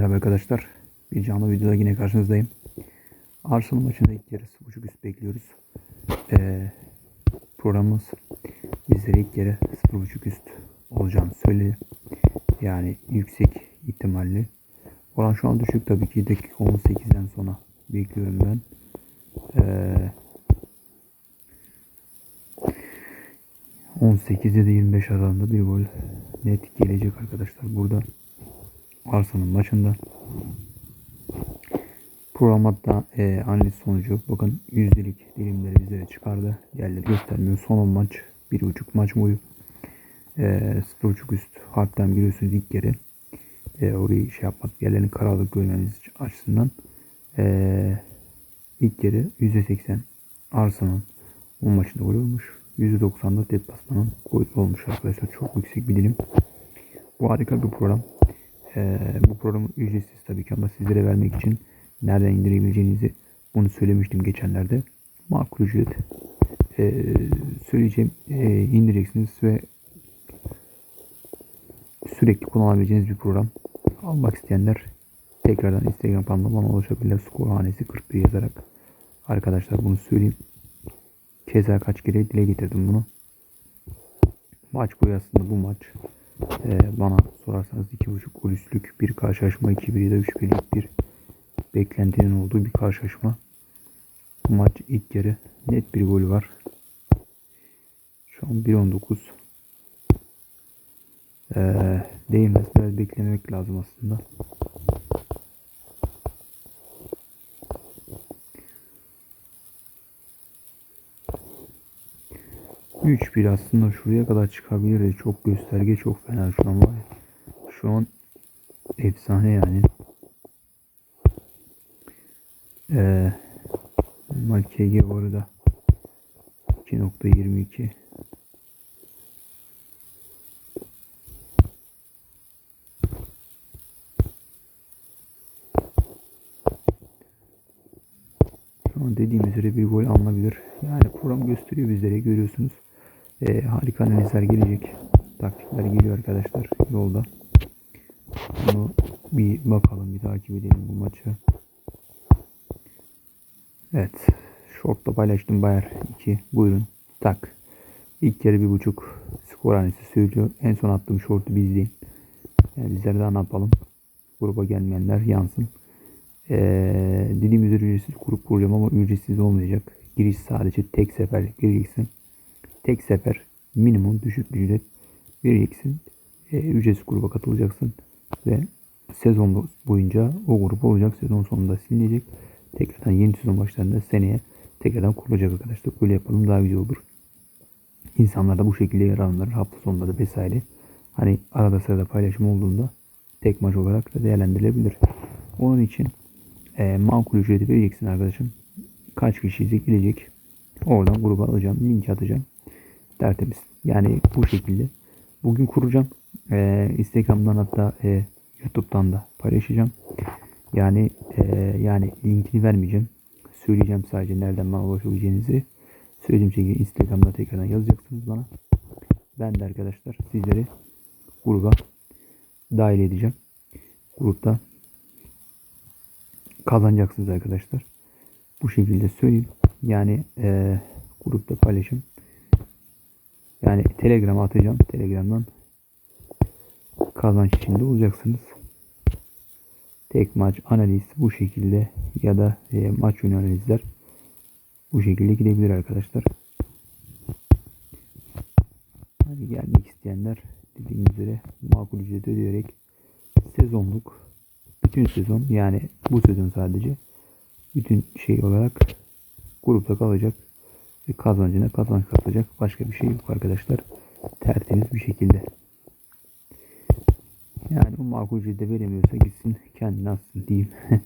merhaba arkadaşlar. Bir canlı videoda yine karşınızdayım. Arsenal maçında ilk yarı 0.5 üst bekliyoruz. Ee, programımız bizlere ilk yarı 0.5 üst olacağını söyledi. Yani yüksek ihtimalli. Oran şu an düşük tabii ki dakika 18'den sonra bekliyorum ben. Ee, 18 ya da 25 aralığında bir gol net gelecek arkadaşlar. Burada Arsenal'ın maçında. Program e, analiz sonucu bakın yüzdelik dilimleri bizlere çıkardı. Yerleri göstermiyor. Son 10 maç 1.5 maç boyu e, 0.5 üst harpten biliyorsunuz ilk kere e, orayı şey yapmak yerlerini karalık görmemiz açısından e, ilk kere %80 Arsenal 10 maçında gol olmuş. %90'da deplasmanın gol olmuş arkadaşlar. Çok yüksek bir dilim. Bu harika bir program. Ee, bu program ücretsiz tabii ki ama sizlere vermek için nereden indirebileceğinizi bunu söylemiştim geçenlerde. Makul ücret ee, söyleyeceğim ee, indireceksiniz ve sürekli kullanabileceğiniz bir program. Almak isteyenler tekrardan Instagram kanalına bana ulaşabilirler. Skor hanesi 41 yazarak. Arkadaşlar bunu söyleyeyim. Keza kaç kere dile getirdim bunu. Maç boyu bu maç e, bana sorarsanız 2.5 gol üstlük bir karşılaşma 2-1 ya da 3-1'lik bir beklentinin olduğu bir karşılaşma. Bu maç ilk yarı net bir gol var. Şu an 1.19 ee, değmez. Biraz beklemek lazım aslında. 3-1 aslında şuraya kadar çıkabilir. Çok gösterge çok fena şu an var. Şu an efsane yani. Ee, KG bu arada 2.22 Şu an dediğim üzere bir gol alınabilir. Yani program gösteriyor bizlere görüyorsunuz. Ee, harika analizler gelecek. Taktikler geliyor arkadaşlar yolda. Bunu bir bakalım bir takip edelim bu maçı. Evet. Short'ta paylaştım Bayer 2. Buyurun. Tak. İlk yarı bir buçuk skor hanesi söylüyor. En son attığım short'u bir izleyin. Yani bizler daha ne yapalım? Gruba gelmeyenler yansın. Ee, dediğim üzere ücretsiz grup kuracağım ama ücretsiz olmayacak. Giriş sadece tek sefer gireceksin. Tek sefer minimum düşük ücret vereceksin. E, ücretsiz gruba katılacaksın. Ve sezon boyunca o grup olacak. Sezon sonunda silinecek. Tekrardan yeni sezon başlarında seneye tekrardan kurulacak arkadaşlar. Böyle yapalım daha güzel olur. İnsanlar da bu şekilde yararlanır. Hafta da vesaire. Hani arada sırada paylaşım olduğunda tek maç olarak da değerlendirilebilir. Onun için e, makul ücreti vereceksin arkadaşım. Kaç kişi gelecek. Oradan gruba alacağım. Link atacağım. Tertemiz. Yani bu şekilde. Bugün kuracağım. E, Instagram'dan hatta e, YouTube'dan da paylaşacağım. Yani e, yani linkini vermeyeceğim. Söyleyeceğim sadece nereden bana ulaşabileceğinizi. Söylediğim şekilde Instagram'da tekrardan yazacaksınız bana. Ben de arkadaşlar sizleri gruba dahil edeceğim. Grupta kazanacaksınız arkadaşlar. Bu şekilde söyleyeyim. Yani e, grupta paylaşım. Yani Telegram'a atacağım. Telegram'dan kazanç içinde olacaksınız. Tek maç analiz bu şekilde ya da e, maç yönü analizler bu şekilde gidebilir arkadaşlar. Hani gelmek isteyenler dediğim üzere makul ücret ödeyerek sezonluk bütün sezon yani bu sezon sadece bütün şey olarak grupta kalacak kazancına kazanç katacak başka bir şey yok arkadaşlar. Tertemiz bir şekilde. Yani o makul ücreti veremiyorsa gitsin kendine atsın diyeyim.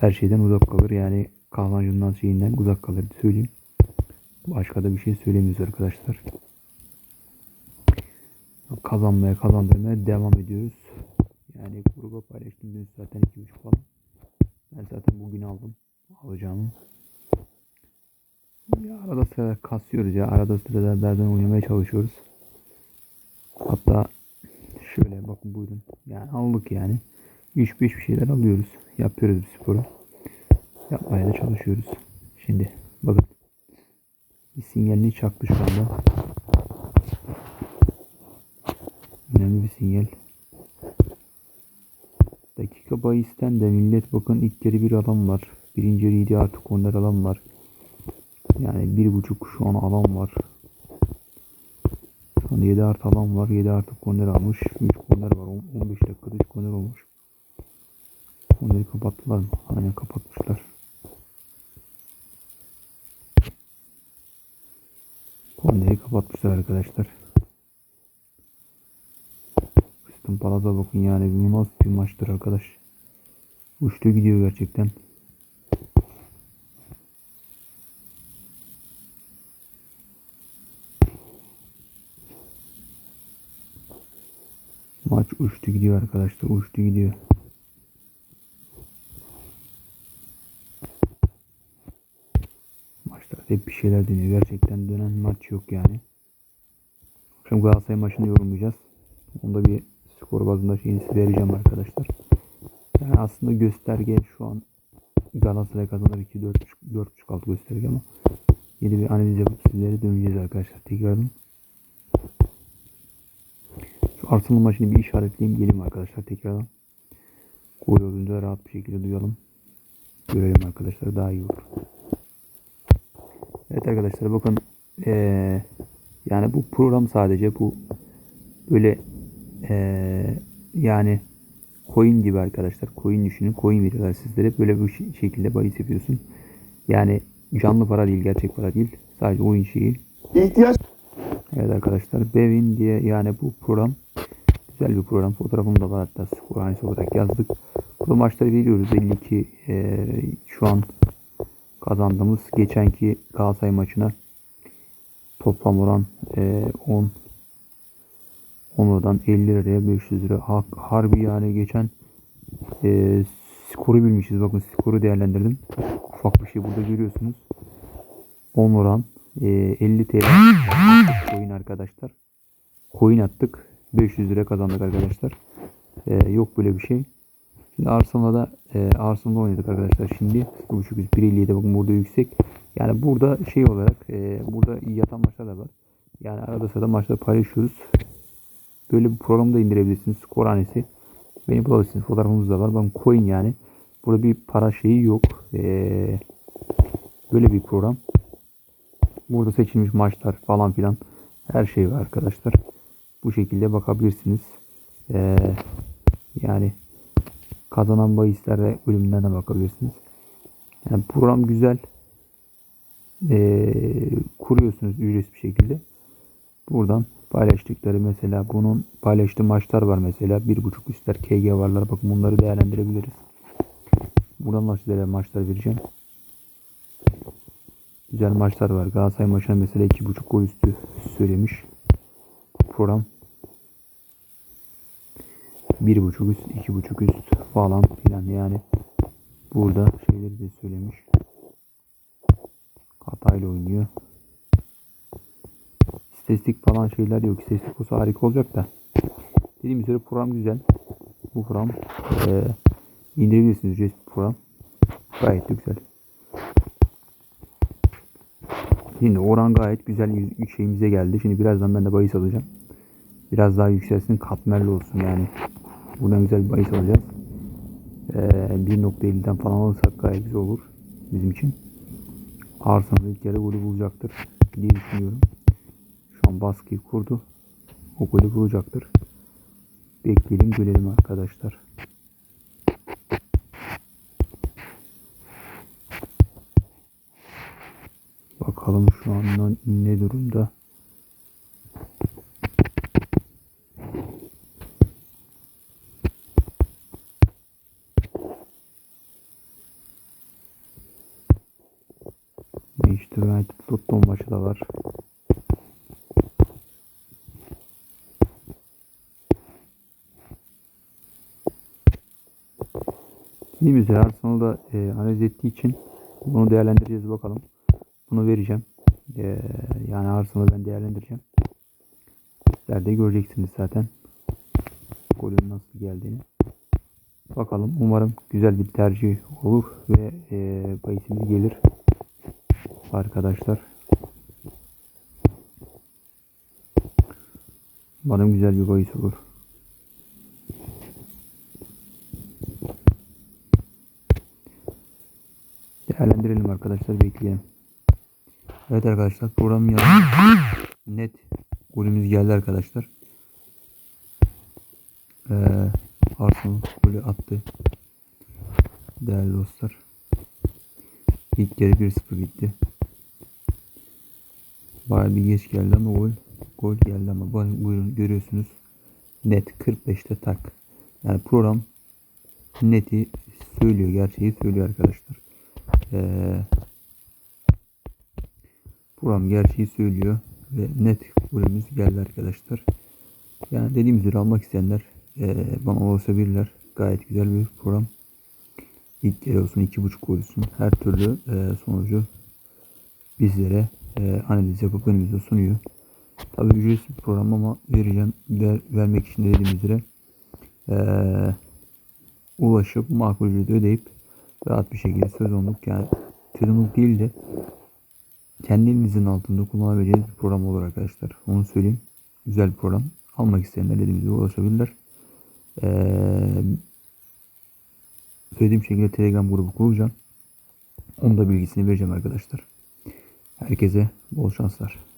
Her şeyden uzak kalır yani kazancından şeyinden uzak kalır söyleyeyim. Başka da bir şey söylemiyoruz arkadaşlar. Kazanmaya kazandırmaya devam ediyoruz. Yani gruba paylaştım dün zaten 2.5 falan. Ben zaten bugün aldım alacağımı. Ya arada sırada kasıyoruz ya. Arada sırada derden oynamaya çalışıyoruz. Hatta şöyle bakın buyurun. Yani aldık yani. 3-5 bir şeyler alıyoruz. Yapıyoruz bu sporu. Yapmaya da çalışıyoruz. Şimdi bakın. Bir sinyalini çaktı şu anda. Önemli bir sinyal. Dakika bahisten de millet bakın ilk yarı bir alan var. Birinci yarı yedi artı korner alan var. Yani bir buçuk şu an alan var. Şu an 7 artı alan var. 7 artı korner almış. 3 korner var. On- 15 dakikada 3 korner olmuş. Korneri kapattılar mı? Aynen kapatmışlar. Korneri kapatmışlar arkadaşlar. Crystal Palace'a bakın yani nasıl bir maçtır arkadaş. Uçtu gidiyor gerçekten. Maç uçtu gidiyor arkadaşlar. Uçtu gidiyor. Maçlarda hep bir şeyler dönüyor. Gerçekten dönen maç yok yani. Akşam Galatasaray maçını yorumlayacağız. Onda bir skor bazında şeyini vereceğim arkadaşlar. Yani aslında gösterge şu an Galatasaray kazanır 2 4 4.5 6 gösterge ama yeni bir analiz yapıp sizlere döneceğiz arkadaşlar tekrardan. Arsenal maçını bir işaretleyeyim geleyim arkadaşlar tekrardan. Gol olunca rahat bir şekilde duyalım. Görelim arkadaşlar daha iyi olur. Evet arkadaşlar bakın eee, yani bu program sadece bu böyle eee, yani coin gibi arkadaşlar coin düşünün coin veriyorlar sizlere böyle şi- şekilde bahis yapıyorsun. Yani canlı para değil gerçek para değil sadece oyun şeyi İhtiyaç Evet arkadaşlar Bevin diye yani bu program güzel bir program. Fotoğrafım da var hatta hanesi olarak yazdık. Bu maçları veriyoruz. 52 eee, şu an kazandığımız geçenki Galatasaray maçına toplam oran eee, 10 10 oradan 50 liraya 500 lira. Ha- Harbi yani geçen eee, skoru bilmişiz. Bakın skoru değerlendirdim. Ufak bir şey burada görüyorsunuz. 10 oran eee, 50 TL coin arkadaşlar. Coin attık. 500 lira kazandık arkadaşlar. Eee, yok böyle bir şey. Şimdi Arsenal'da e, Arsenal'da oynadık arkadaşlar şimdi. 0.5 üst 1.57 bakın burada yüksek. Yani burada şey olarak e, burada yatan maçlar da var. Yani arada sırada maçları paylaşıyoruz. Böyle bir programı da indirebilirsiniz. Skor hanesi. Beni bulabilirsiniz. Fotoğrafımız da var. Bakın coin yani. Burada bir para şeyi yok. E, böyle bir program. Burada seçilmiş maçlar falan filan her şey var arkadaşlar. Bu şekilde bakabilirsiniz. E, yani kazanan bahislere bölümünden de bakabilirsiniz. Yani program güzel. Ee, kuruyorsunuz ücretsiz bir şekilde. Buradan paylaştıkları mesela bunun paylaştığı maçlar var mesela. Bir buçuk üstler KG varlar. Bakın bunları değerlendirebiliriz. Buradan da sizlere maçlar vereceğim. Güzel maçlar var. Galatasaray maçına mesela iki buçuk gol üstü söylemiş. Program bir buçuk üst, iki buçuk üst falan filan yani burada şeyleri de söylemiş. Hatayla oynuyor. İstatistik falan şeyler yok. İstatistik olsa harika olacak da. Dediğim üzere program güzel. Bu program eee indirebilirsiniz ücretsiz program. Gayet de güzel. Şimdi oran gayet güzel şeyimize geldi. Şimdi birazdan ben de bahis alacağım. Biraz daha yükselsin katmerli olsun yani. Buradan güzel bir bahis alacağız. Ee, 1.50'den falan alırsak gayet güzel olur bizim için. Arsenal ilk yarı golü bulacaktır diye düşünüyorum. Şu an baskıyı kurdu. O golü bulacaktır. Bekleyelim görelim arkadaşlar. Bakalım şu an ne durumda. Manchester United Tottenham maçı da var. Dediğim üzere Arsenal'da e, analiz ettiği için bunu değerlendireceğiz bakalım. Bunu vereceğim. E, yani Arsenal'ı ben değerlendireceğim. Sizler de göreceksiniz zaten. Golün nasıl geldiğini. Bakalım umarım güzel bir tercih olur ve e, bahisimiz gelir. Arkadaşlar. Umarım güzel bir bahis olur. Değerlendirelim arkadaşlar bekleyelim. Evet arkadaşlar program yazdı. Net golümüz geldi arkadaşlar. Ee, Arsenal golü attı. Değerli dostlar. İlk yarı 1-0 bitti. Bayağı bir geç geldi ama gol gol geldi ama bu- buyurun görüyorsunuz. Net 45'te tak. Yani program neti söylüyor, gerçeği söylüyor arkadaşlar. Ee, program gerçeği söylüyor ve net golümüz geldi arkadaşlar. Yani dediğim üzere almak isteyenler eee bana ulaşabilirler. Gayet güzel bir program. İlk kere olsun, iki buçuk olsun. Her türlü eee, sonucu bizlere eee, analiz yapıp önümüze sunuyor. Tabii ücretsiz bir program ama vereceğim. Ver, vermek için de dediğim üzere eee, ulaşıp makul ücreti ödeyip rahat bir şekilde sezonluk yani sezonluk değil de kendi elinizin altında kullanabileceğiniz bir program olur arkadaşlar. Onu söyleyeyim. Güzel bir program. Almak isteyenler dediğimizde ulaşabilirler. Ee, söylediğim şekilde Telegram grubu kuracağım. Onun da bilgisini vereceğim arkadaşlar. Herkese bol şanslar.